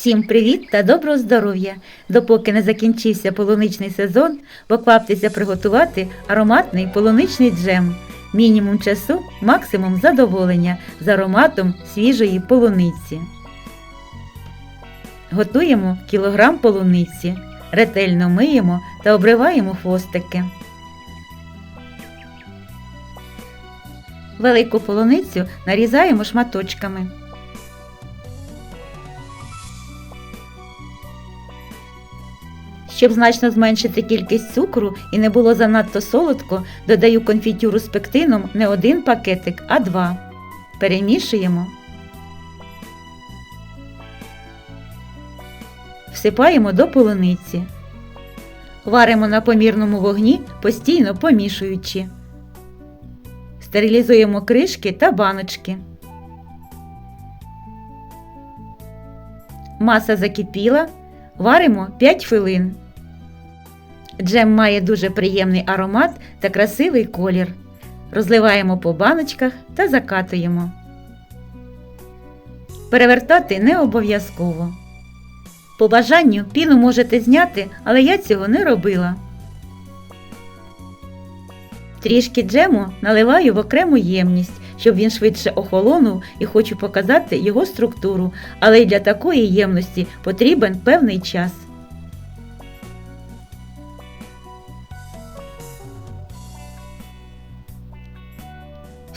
Всім привіт та доброго здоров'я! Допоки не закінчився полуничний сезон, покваптеся приготувати ароматний полуничний джем. Мінімум часу, максимум задоволення з ароматом свіжої полуниці. Готуємо кілограм полуниці. Ретельно миємо та обриваємо хвостики. Велику полуницю нарізаємо шматочками. Щоб значно зменшити кількість цукру і не було занадто солодко, додаю конфітюру з пектином не один пакетик, а два. Перемішуємо. Всипаємо до полуниці. Варимо на помірному вогні, постійно помішуючи. Стерилізуємо кришки та баночки. Маса закипіла. Варимо 5 хвилин. Джем має дуже приємний аромат та красивий колір. Розливаємо по баночках та закатуємо. Перевертати не обов'язково. По бажанню піну можете зняти, але я цього не робила. Трішки джему наливаю в окрему ємність, щоб він швидше охолонув і хочу показати його структуру, але й для такої ємності потрібен певний час.